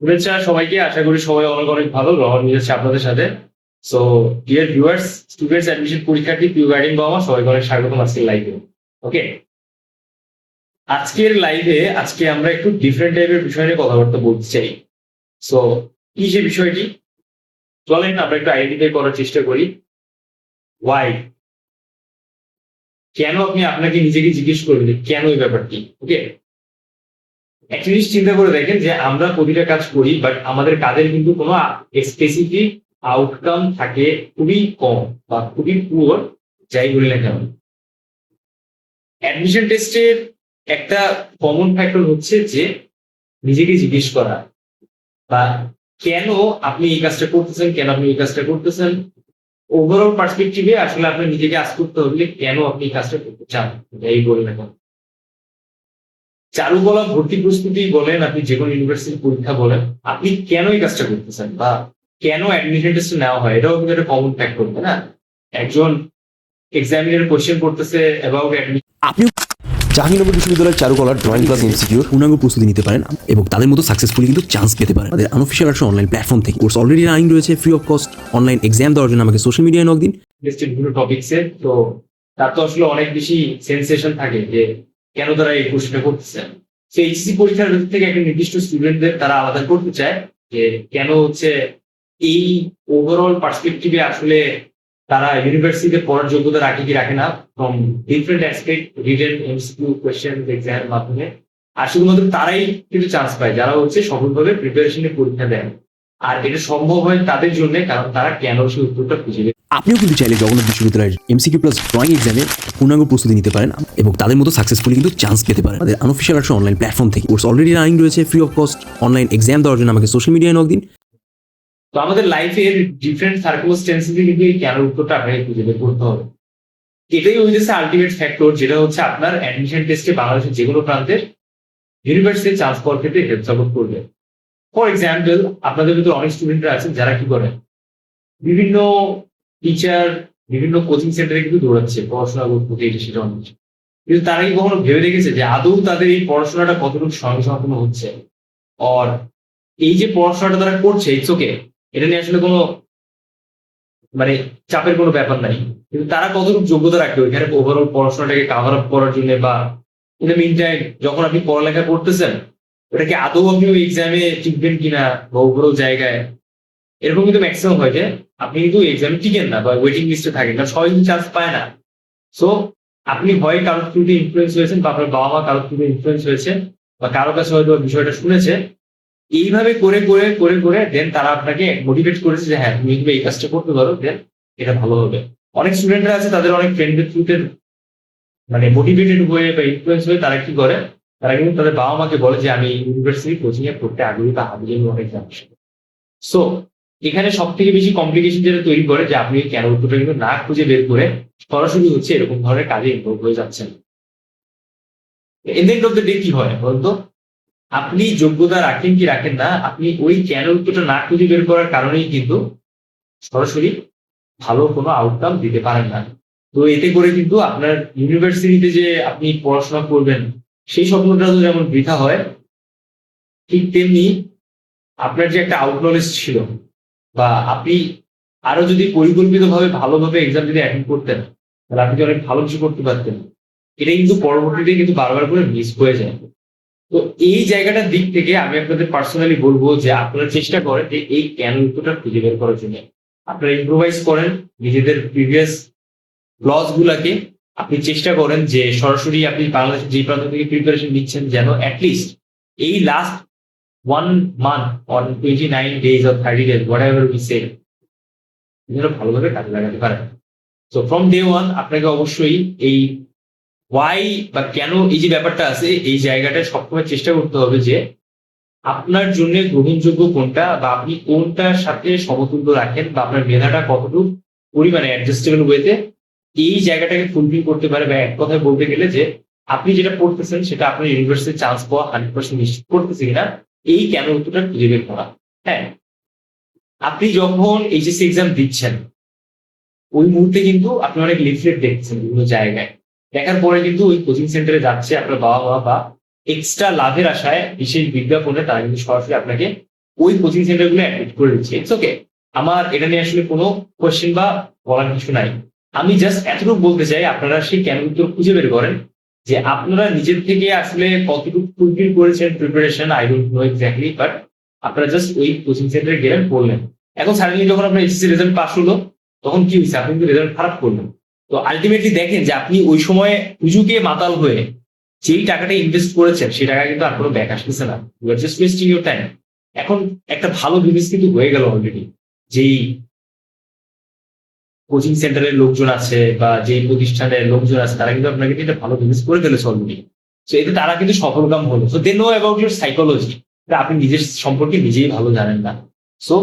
শুভেচ্ছা সবাইকে, আশা করি সবাই অনেক অনেক ভালো রহন মিলেছে আপনাদের সাথে। So dear viewers students admission পরীক্ষার্থী পিউ গাইডিং বাবা সবাইকে অনেক স্বাগতম আজকের লাইভে ওকে আজকের লাইভে আজকে আমরা একটু ডিফারেন্ট টাইপের বিষয় নিয়ে কথাবার্তা বলতে চাই। সো কি সে বিষয়টি? চলেন, আমরা একটু আইডেন্টিফাই করার চেষ্টা করি। ওয়াই কেন আপনি আপনাকে নিজেকে জিজ্ঞেস করবেন কেন এই ব্যাপারটি? ওকে জিনিস চিন্তা করে দেখেন যে আমরা প্রতিটা কাজ করি বাট আমাদের কাজের কিন্তু কোনো স্পেসিফিক আউটকাম থাকে খুবই কম বা খুবই পুয়ার যাই বলি না কেন। অ্যাডমিশন টেস্টের একটা কমন ফ্যাক্টর হচ্ছে যে নিজেকে জিজ্ঞেস করা বা কেন আপনি এই কাজটা করতেছেন, কেন আপনি এই কাজটা করতেছেন। ওভারঅল পার্সপেক্টিভে আসলে আপনি নিজেকে আজ করতে হবে কেন আপনি এই কাজটা করতে চান এই বলি না কেন। চারুকলা ভর্তি প্রস্তুতি বলেন আপনি যে কোনো ইউনিভার্সিটি পরীক্ষা বলেন আপনি কেন এই কাজটা করতেছেন বা কেন অ্যাডমিশন টেস্ট নেওয়া হয়? এটাও কিন্তু একটা কমন ফ্যাক্টর না? একজন এক্সামিনার কোশ্চেন করতেছে অ্যাবাউট আপনিও জাহাঙ্গীরনগর বিশ্ববিদ্যালয়ের চারুকলার ড্রয়িং ক্লাস ইনস্টিটিউট পূর্ণাঙ্গ প্রস্তুতি নিতে পারেন এবং তাদের মতো সাকসেসফুলি কিন্তু চান্স পেতে পারেন। আমাদের আনঅফিসিয়াল একটা অনলাইন প্ল্যাটফর্ম থেকে কোর্স অলরেডি রানিং রয়েছে free of cost online exam দেওয়ার জন্য আমাকে সোশ্যাল মিডিয়ায় নক দিন। বিভিন্ন টপিকসে তো তার তো আসলে অনেক বেশি সেন্সেশন থাকে যে কেন তারা এই কোশ্চেনটা করতেছে? সেই এইচএসসি পরীক্ষার ভেতর থেকে একটা নির্দিষ্ট স্টুডেন্টদের তারা আলাদা করতে চায় যে কেন হচ্ছে এই ওভারঅল পার্সপেক্টিভে আসলে তারা ইউনিভার্সিটিতে পড়ার যোগ্যতা রাখে কি রাখে না from different aspect written MCQ question এক্সামের মাধ্যমে। আর শুধুমাত্র তারাই কিন্তু চান্স পায়, যারা হচ্ছে সফলভাবে প্রিপারেশনের পরীক্ষা দেন আর এটা সম্ভব হয় তাদের জন্য, কারণ তারা কেন সেই উত্তরটা খুঁজে আপনিও কিন্তু চাইলে জগন্নাথ বিশ্ববিদ্যালয়ের এমসিকিউ প্লাস ড্রয়িং এক্সামে পূর্ণাঙ্গ প্রস্তুতি নিতে পারেন এবং তাদের মতো সাকসেসফুলি কিন্তু চান্স পেতে পারেন। আমাদের আনঅফিসিয়াল একটা অনলাইন প্ল্যাটফর্ম থেকে। কোর্স অলরেডি রানিং রয়েছে free of cost online exam দেওয়ার জন্য আমাকে সোশ্যাল মিডিয়ায় নক দিন। তো আমাদের লাইফের ডিফারেন্ট সার্কুলস্টেন্সে কিন্তু এই কেন উত্তরটা আপনাকে খুঁজে বের করতে হবে। এটাই হইতেছে আলটিমেট ফ্যাক্টর যেটা হচ্ছে আপনার অ্যাডমিশন টেস্টে বাংলাদেশের যে কোনো প্রান্তের ইউনিভার্সিটি চান্স পাওয়ার ক্ষেত্রে হেল্প সাপোর্ট করবে। ফর এক্সাম্পল আপনাদের ভিতরে অনেক স্টুডেন্টরা আছেন, যারা কি করেন বিভিন্ন টিচার বিভিন্ন কোচিং সেন্টারে কিন্তু দৌড়াচ্ছে, পড়াশোনা করতে এটা সেটা অনেক। কিন্তু তারা কি কখনো ভেবে দেখেছে যে আদৌ তাদের এই পড়াশোনাটা কতটুকু সঙ্গে সম্পূর্ণ হচ্ছে আর এই যে পড়াশোনাটা তারা করছে ইটস ওকে এটা নিয়ে আসলে কোনো মানে চাপের কোনো ব্যাপার নাই কিন্তু তারা কতটুকু যোগ্যতা রাখবে ওইখানে ওভারঅল পড়াশোনাটাকে কাভার আপ করার জন্য বা ইন দ্য মিন টাইম যখন আপনি পড়ালেখা করতেছেন, ওটাকে আদৌ আপনি ওই এক্সামে টিকবেন কিনা বা ওভারঅল জায়গায় এরকম কিন্তু ম্যাক্সিমাম হয় যে আপনি কিন্তু এক্সামে টিকেন না বা ওয়েটিং লিস্টে থাকেন কারণ সবাই কিন্তু চান্স পায় না। সো আপনি হয় কারোর থ্রুতে ইনফ্লুয়েন্স হয়েছেন বা আপনার বাবা মা কারোর থ্রুতে ইনফ্লুয়েন্স হয়েছে বা কারও কাছে হয়তো বিষয়টা শুনেছে, এইভাবে করে করে করে করে দেন তারা আপনাকে মোটিভেট করেছে যে হ্যাঁ তুমি এই কাজটা করতে পারো দেন এটা ভালো হবে। অনেক স্টুডেন্টরা আছে, তাদের অনেক ফ্রেন্ডের থ্রুতে মানে মোটিভেটেড হয়ে বা ইনফ্লুয়েন্স হয়ে তারা কি করে? তারা কিন্তু তাদের বাবা মাকে বলে যে, আমি ইউনিভার্সিটি কোচিং এ পড়তে আগ্রহী বা জন্য অনেক জানছি সো এখানে সব থেকে বেশি কমপ্লিকেশন যেটা তৈরি করে যে আপনি কেন উত্তরটা কিন্তু না খুঁজে বের করে সরাসরি হচ্ছে এরকম ধরনের কাজে ইনভলভ হয়ে যাচ্ছেন। এন্ড অফ দ্য ডে কি হয় বলতো? আপনি যোগ্যতা রাখেন কি রাখেন না, আপনি ওই কেন উত্তরটা না খুঁজে বের করার কারণেই কিন্তু সরাসরি ভালো কোনো আউটকাম দিতে পারেন না। তো এতে করে কিন্তু আপনার ইউনিভার্সিটিতে যে আপনি পড়াশোনা করবেন, সেই স্বপ্নটা তো যেমন বৃথা হয়, ঠিক তেমনি আপনার যে একটা আউট নলেজ ছিল বা আপনি আরও যদি পরিকল্পিতভাবে ভালোভাবে এক্সাম যদি অ্যাটেন্ড করতেন, তাহলে আপনি অনেক ভালো কিছু করতে পারতেন? এটা কিন্তু পরবর্তীতে কিন্তু বারবার করে মিস হয়ে যায়। তো এই জায়গাটার দিক থেকে আমি আপনাদের পার্সোনালি বলব যে আপনারা চেষ্টা করেন যে এই কেন উত্তরটা খুঁজে বের করার জন্য। আপনারা ইম্প্রোভাইজ করেন, নিজেদের প্রিভিয়াস লস গুলাকে আপনি চেষ্টা করেন যে সরাসরি আপনি বাংলাদেশ যে প্রান্ত থেকে প্রিপারেশন নিচ্ছেন যেন অ্যাটলিস্ট এই last on twenty nine days or thirty days whatever we say যেন ভালোভাবে কাজে লাগাতে পারেন। সো ফ্রম ডে ওয়ান আপনাকে অবশ্যই এই ওয়াই বা কেন এই যে ব্যাপারটা আছে, এই জায়গাটা সবসময় চেষ্টা করতে হবে যে আপনার জন্য গ্রহণযোগ্য কোনটা বা আপনি কোনটার সাথে সমতুল্য রাখেন বা আপনার মেধাটা কতটুকু পরিমাণে অ্যাডজাস্টেবল ওয়েতে এই জায়গাটাকে ফুলফিল করতে পারে বা এক কথায় বলতে গেলে যে আপনি যেটা পড়তেছেন সেটা আপনার ইউনিভার্সিটি চান্স পাওয়া হান্ড্রেড পার্সেন্ট নিশ্চিত করতেছে কিনা এই কেন উত্তরটা খুঁজে বের করা। হ্যাঁ আপনি যখন এইচএসসি এক্সাম দিচ্ছেন, ওই মুহূর্তে কিন্তু আপনি অনেক লিফলেট দেখছেন বিভিন্ন জায়গায়। দেখার পরে কিন্তু ওই কোচিং সেন্টারে যাচ্ছে আপনার বাবা মা বা এক্সট্রা লাভের আশায় বিশেষ বিজ্ঞাপনে তারা কিন্তু সরাসরি আপনাকে ওই কোচিং সেন্টারগুলো অ্যাডমিট করে দিচ্ছে। ইটস ওকে আমার এটা নিয়ে আসলে কোনো কোয়েশ্চেন বা বলার কিছু নাই। আমি জাস্ট এতটুকু বলতে চাই, আপনারা সেই কেন উত্তর খুঁজে বের করেন। যে আপনারা নিজের থেকে আসলে কতটুকু ফুলফিল করেছেন preparation I don't know exactly but আপনারা জাস্ট ওই কোচিং সেন্টারে গেলেন পড়লেন এখন সাডেনলি যখন আপনার এসএসসি রেজাল্ট পাস হলো, তখন কি হয়েছে? আপনি রেজাল্ট খারাপ করলেন। তো আলটিমেটলি দেখেন যে আপনি ওই সময় পুজোকে মাতাল হয়ে যেই টাকাটা ইনভেস্ট করেছেন, সেই টাকা কিন্তু আর কোনো ব্যাক আসতেছে না। You are just wasting your time এখন একটা ভালো বিজনেস কিন্তু হয়ে গেল অলরেডি যেই কোচিং সেন্টারের লোকজন আছে বা যে প্রতিষ্ঠানের লোকজন আছে, তারা কিন্তু আপনাকে এটা ভালো বিজনেস করে ফেলেছে অলরেডি তো এতে তারা কিন্তু সফলকাম হলো। So they know about your psychology আপনি নিজের সম্পর্কে নিজেই ভালো জানেন না। সো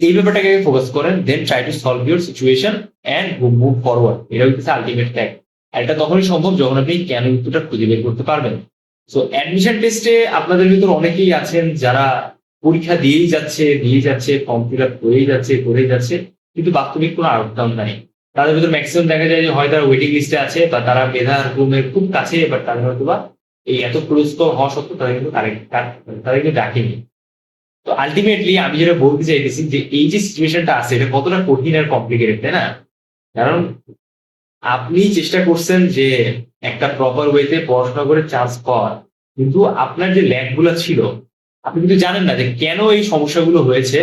এই ব্যাপারটাকে ফোকাস করেন then try to solve your situation and move forward এটা হচ্ছে আলটিমেট ট্যাগ আর এটা তখনই সম্ভব যখন আপনি কেন উত্তরটা খুঁজে বের করতে পারবেন। সো অ্যাডমিশন টেস্টে আপনাদের ভিতর অনেকেই আছেন যারা পরীক্ষা দিয়েই যাচ্ছে, দিয়ে যাচ্ছে ফর্ম ফিল আপ করেই যাচ্ছে করেই যাচ্ছে। কিন্তু বাস্তবিক কোনো আউটকাম নাই। তাদের ভিতর ম্যাক্সিমাম দেখা যায় যে হয় তারা ওয়েটিং লিস্টে আছে, বা তারা মেধার রুমের খুব কাছে বাট তাদের হয়তো বা এই এত পুরস্কার হওয়া সত্ত্বেও তাদের কিন্তু তাদের কিন্তু ডাকেনি। তো আলটিমেটলি আমি যেটা বলতে চাইতেছি যে এই যে সিচুয়েশনটা আছে, এটা কতটা কঠিন আর কমপ্লিকেটেড তাই না? কারণ আপনি চেষ্টা করছেন যে একটা প্রপার ওয়েতে পড়াশোনা করে চান্স পাওয়ার, কিন্তু আপনার যে ল্যাবগুলো ছিল, আপনি কিন্তু জানেন না যে কেন এই সমস্যাগুলো হয়েছে,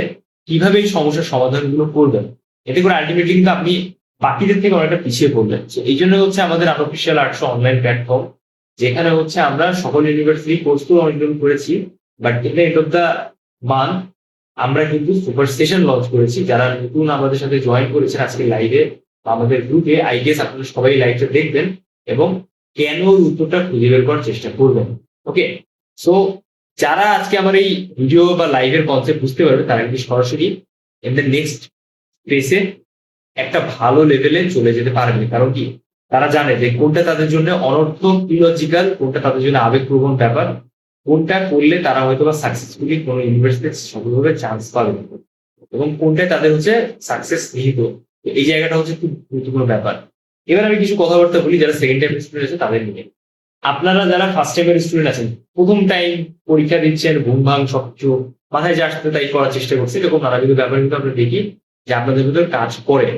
কীভাবে এই সমস্যার সমাধানগুলো করবেন। এতে করে আলটিমেটলি কিন্তু আপনি বাকিদের থেকে অনেকটা পিছিয়ে পড়বেন। তো এই জন্য হচ্ছে আমাদের আনঅফিসিয়াল আর্টস অনলাইন প্ল্যাটফর্ম যেখানে হচ্ছে আমরা সকল ইউনিভার্সিটি কোর্স তো অনেকজন করেছি but at end of the month আমরা কিন্তু সুপার স্টেশন লঞ্চ করেছি। যারা নতুন আমাদের সাথে জয়েন করেছেন আজকে লাইভে বা আমাদের গ্রুপে আই গেস আপনারা সবাই লাইভটা দেখবেন এবং কেন উত্তরটা খুঁজে বের করার চেষ্টা করবেন। ওকে সো যারা আজকে আমার এই ভিডিও বা লাইভের কনসেপ্ট বুঝতে পারবে, তারা কিন্তু সরাসরি ইন দ্য নেক্সট ফেসে একটা ভালো লেভেলে চলে যেতে পারবে কারণ কি? তারা জানে যে কোনটা তাদের জন্য অনর্থক ইলজিক্যাল কোনটা তাদের জন্য আবেগপ্রবণ ব্যাপার, কোনটা করলে তারা হয়তো বা সাকসেসফুলি কোনো ইউনিভার্সিটিতে সফলভাবে চান্স পাবে। এবং কোনটায় তাদের হচ্ছে সাকসেস নিহিত। এই জায়গাটা হচ্ছে খুব গুরুত্বপূর্ণ ব্যাপার। এবার আমি কিছু কথাবার্তা বলি, যারা সেকেন্ড টাইম স্টুডেন্ট আছে তাদের নিয়ে। আপনারা যারা ফার্স্ট টাইমের স্টুডেন্ট আছেন, প্রথম টাইম পরীক্ষা দিচ্ছেন, ঘুম ভাঙ সবকিছু মাথায় যা আসতে তাই করার চেষ্টা করছে এরকম নানাবিধ ব্যাপার কিন্তু আমরা দেখি। যে আপনাদের ভিতরে কাজ করে।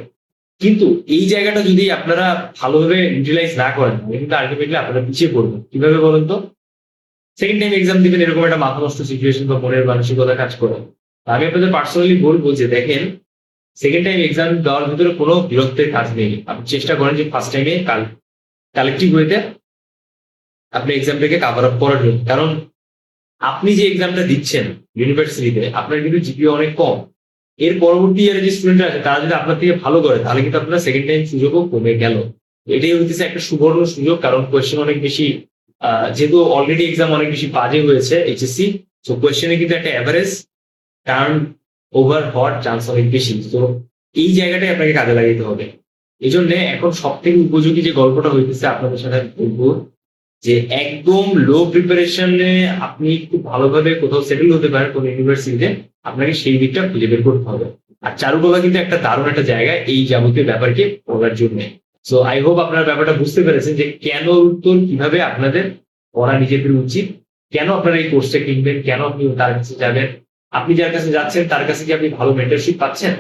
কিন্তু এই জায়গাটা যদি আপনারা ভালোভাবে ইউটিলাইজ না করেন কিন্তু আলটিমেটলি আপনারা পিছিয়ে পড়বেন। কীভাবে বলুন তো? সেকেন্ড টাইম এক্সাম দিবেন, এরকম একটা মাথা নষ্ট সিচুয়েশন বা মনের মানসিকতা কাজ করে। আমি আপনাদের পার্সোনালি বলব যে দেখেন সেকেন্ড টাইম এক্সাম দেওয়ার ভিতরে কোনো বিরক্তের কাজ নেই। আপনি চেষ্টা করেন যে ফার্স্ট টাইমে কাল কালেক্টিভ ওয়েতে আপনি এক্সামটাকে কাভার আপ করার জন্য। কারণ আপনি যে এক্সামটা দিচ্ছেন ইউনিভার্সিটিতে আপনার কিন্তু জিপিও অনেক কম। এর পরবর্তী ইয়ারে যে স্টুডেন্টরা আছে, তারা যদি আপনার থেকে ভালো করে, তাহলে কিন্তু আপনার সেকেন্ড টাইম সুযোগও কমে গেল। এটাই হইতেছে একটা সুবর্ণ সুযোগ, কারণ কোয়েশ্চেন অনেক বেশি যেহেতু অলরেডি এক্সাম অনেক বেশি বাজে হয়েছে এইচএসসি তো কোয়েশ্চেনে কিন্তু একটা অ্যাভারেজ টার্ন ওভার হওয়ার চান্স অনেক বেশি। তো এই জায়গাটাই আপনাকে কাজে লাগাইতে হবে। এই জন্য এখন সব থেকে উপযোগী যে গল্পটা হইতেছে, আপনাদের সাথে বলব যে একদম লো প্রিপারেশনে আপনি খুব ভালোভাবে কোথাও সেটেল হতে পারেন কোন ইউনিভার্সিটিতে আপনাকে সেই দিকটা খুঁজে বের করতে হবে। আর চারুকলা কিন্তু একটা দারুণ একটা জায়গা এই যাবতীয় ব্যাপারকে পড়ার জন্য। সো আই হোপ আপনারা ব্যাপারটা বুঝতে পেরেছেন যে কেন উত্তর কীভাবে আপনাদের পড়া নিজেদের উচিত, কেন আপনারা এই কোর্সটা কিনবেন, কেন আপনি তার কাছে যাবেন, আপনি যার কাছে যাচ্ছেন তার কাছে কি আপনি ভালো মেন্টারশিপ পাচ্ছেন,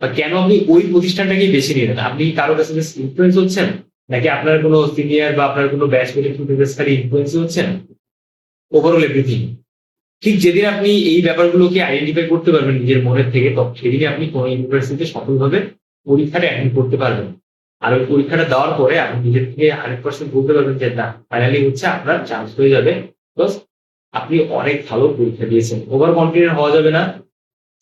বা কেন আপনি ওই প্রতিষ্ঠানটাকে বেছে নিলেন? আপনি কারও কাছে ইনফ্লুয়েন্স হচ্ছেন নাকি আপনার কোনো সিনিয়র বা আপনার কোনো ব্যাচ খালি ইনফ্লুয়েন্স হচ্ছেন ওভারঅল এভরিথিং ঠিক যেদিন আপনি এই ব্যাপারগুলোকে আইডেন্টিফাই করতে পারবেন, নিজের মনের থেকে তখন সেদিনই আপনি কোনো ইউনিভার্সিটিতে সফলভাবে পরীক্ষাটা অ্যাটেন্ড করতে পারবেন। আর ওই পরীক্ষাটা দেওয়ার পরে আপনি নিজের থেকে হান্ড্রেড পার্সেন্ট বলতে পারবেন যে, না ফাইনালি হচ্ছে আপনার চান্স হয়ে যাবে। প্লাস আপনি অনেক ভালো পরীক্ষা দিয়েছেন। ওভার কনফিডেন্ট হওয়া যাবে না।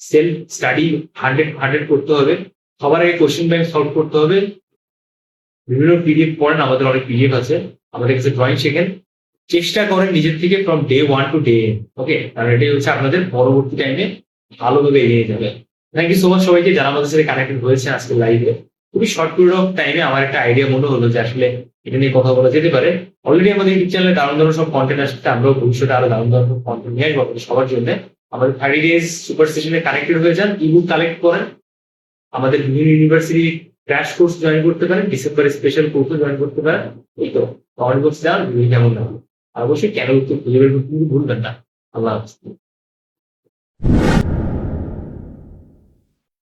সেলফ স্টাডি হান্ড্রেড হান্ড্রেড করতে হবে। সবার আগে কোশ্চেন ব্যাংক সলভ করতে হবে। বিভিন্ন পিডিএফ পড়েন, আমাদের অনেক পিডিএফ আছে। আমাদের কাছে ড্রয়িং শেখেন। চেষ্টা করেন নিজের থেকে from day one to day okay কারণ এটাই হচ্ছে আপনাদের পরবর্তী টাইমে ভালোভাবে এগিয়ে যাবে। থ্যাংক ইউ সো মাচ সবাইকে যারা আমাদের সাথে কানেক্টেড হয়েছে আজকে লাইভে খুবই শর্ট পিরিয়ড অফ টাইমে আমার একটা আইডিয়া মনে হলো যে আসলে এটা নিয়ে কথা বলা যেতে পারে। অলরেডি আমাদের ইউটিউব চ্যানেলে দারুণ দারুণ সব কন্টেন্ট আসছে, আমরাও ভবিষ্যতে আরও দারুণ দারুণ কন্টেন্ট নিয়ে আসব আপনাদের সবার জন্য। আমাদের থার্টি ডেজ সুপার স্টেশনে কানেক্টেড হয়ে যান ইবুক কালেক্ট করেন। আমাদের বিভিন্ন ইউনিভার্সিটি ক্র্যাশ কোর্স জয়েন করতে পারেন ডিসেম্বর স্পেশাল কোর্সও জয়েন করতে পারেন। এই তো কমেন্ট বক্সে যান ভিডিও কেমন লাগল আর অবশ্যই কেন উত্তর খুঁজে বের করতে ভুলবেন না। আল্লাহ হাফিজ।